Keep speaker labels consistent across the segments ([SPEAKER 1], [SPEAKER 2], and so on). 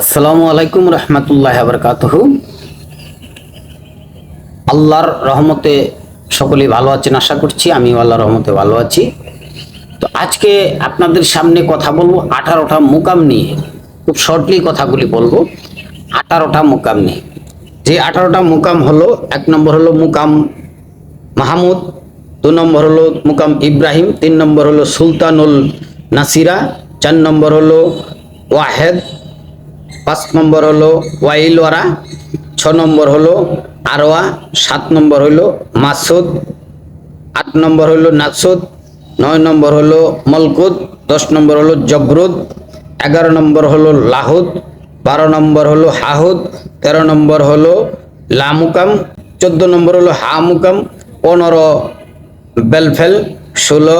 [SPEAKER 1] আসসালামু আলাইকুম রহমতুল্লাহ বরকাতহ। আল্লাহর রহমতে সকলে ভালো আছেন, আশা করছি। আমি আল্লাহর রহমতে ভালো আছি। তো আজকে আপনাদের সামনে কথা বলব আঠারোটা মুকাম নিয়ে। খুব শর্টলি কথাগুলি বলব। আঠারোটা মুকাম নিয়ে। যে আঠারোটা মুকাম হলো, এক নম্বর হলো মুকাম মাহমুদ, দু নম্বর হলো মুকাম ইব্রাহিম, তিন নম্বর হলো সুলতানুল নাসিরা, চার নম্বর হলো ওয়াহেদ পাঁচ নম্বর হলো ওয়াইলওয়ারা ছ নম্বর হলো আরোয়া সাত নম্বর হলো মাসুদ আট নম্বর হলো নাসুদ নয় নম্বর হলো মলকুদ দশ নম্বর হলো জবরুদ এগারো নম্বর হলো লাহুদ বারো নম্বর হলো হাহুদ তেরো নম্বর হলো লামুকাম চোদ্দ নম্বর হলো হামুকাম পনেরো বেলফেল ষোলো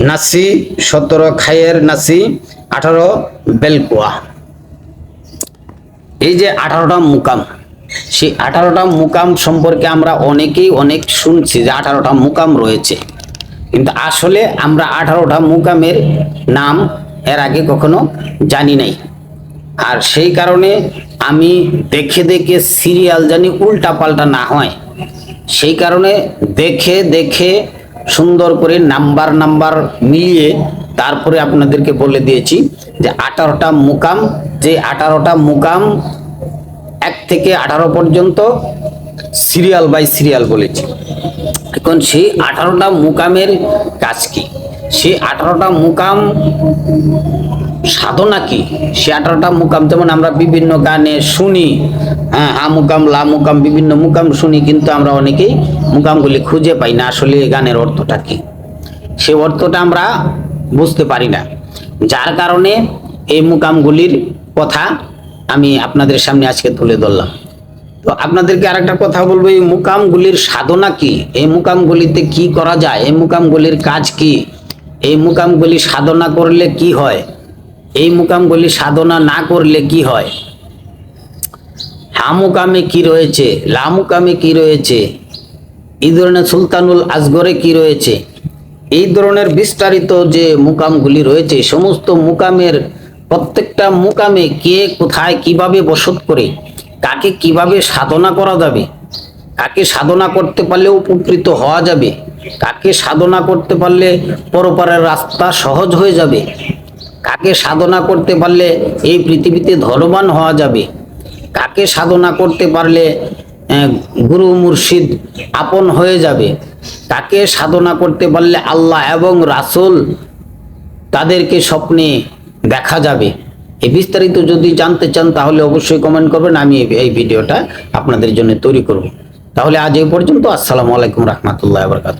[SPEAKER 1] নাসি সতেরো খায়ের নাসি আঠারো বেলকুয়া এই যে আঠারোটা মুকাম, সেই আঠারোটা মুকাম সম্পর্কে আমরা অনেকেই অনেক শুনছি যে আঠারোটা মুকাম রয়েছে। কিন্তু আসলে আমরা আঠারোটা মুকামের নাম এর আগে কখনো জানি নাই। আর সেই কারণে আমি দেখে দেখে সিরিয়াল জানি উল্টা পাল্টা না হয়। সেই কারণে দেখে দেখে সুন্দর করে নাম্বার নাম্বার মিলিয়ে তারপরে আপনাদেরকে বলে দিয়েছি যে আঠারোটা মুকাম, যে আঠারোটা মুকাম এক থেকে আঠারো পর্যন্ত সিরিয়াল বাই সিরিয়াল বলেছি। এখন সেই আঠারোটা মুকামের কাজ কি? সেই আঠারোটা মুকাম সাধনা কি? সে আঠারোটা মুকাম যেমন আমরা বিভিন্ন গানে শুনি হ্যাঁ হা মুকাম, লা মুকাম, বিভিন্ন মুকাম শুনি, কিন্তু আমরা অনেকেই মুকামগুলি খুঁজে পাই না। আসলে গানের অর্থটা কি? সে অর্থটা আমরা বুঝতে পারি না। যার কারণে এই মুকামগুলির কথা আমি আপনাদের সামনে আজকে তুলে ধরলাম। তো আপনাদেরকে আরেকটা কথা বলব, এই মুকামগুলির সাধনা কি? এই মুকামগুলিতে কি করা যায়? এই মুকামগুলির কাজ কি? এই মুকামগুলি সাধনা করলে কি হয়? এই মুকামগুলি সাধনা না করলে কি হয়? হামুকামে কি রয়েছে? লামুকামে কি রয়েছে? এই ধরনের সুলতানুল আজগরে কি রয়েছে? এই ধরনের বিস্তারিত যে মুকামগুলি রয়েছে, সমস্ত মুকামের প্রত্যেকটা মুকামে কে কোথায় কীভাবে বসত করে, কাকে কীভাবে সাধনা করা যাবে, কাকে সাধনা করতে পারলে উপকৃত হওয়া যাবে, কাকে সাধনা করতে পারলে পরপারের রাস্তা সহজ হয়ে যাবে, কাকে সাধনা করতে পারলে এই পৃথিবীতে ধর্মবান হওয়া যাবে, কাকে সাধনা করতে পারলে গুরু মুর্শিদ আপন হয়ে যাবে কাকে সাধনা করতে পারলে আল্লাহ এবং রাসুল তাদেরকে স্বপ্নে দেখা যাবে। এই বিস্তারিত যদি জানতে চান, তাহলে অবশ্যই কমেন্ট করবেন। আমি এই- এই ভিডিওটা আপনাদের জন্য তৈরি করব। তাহলে আজ এই পর্যন্ত। আসসালামু আলাইকুম রহমতুল্লাহ বরকাত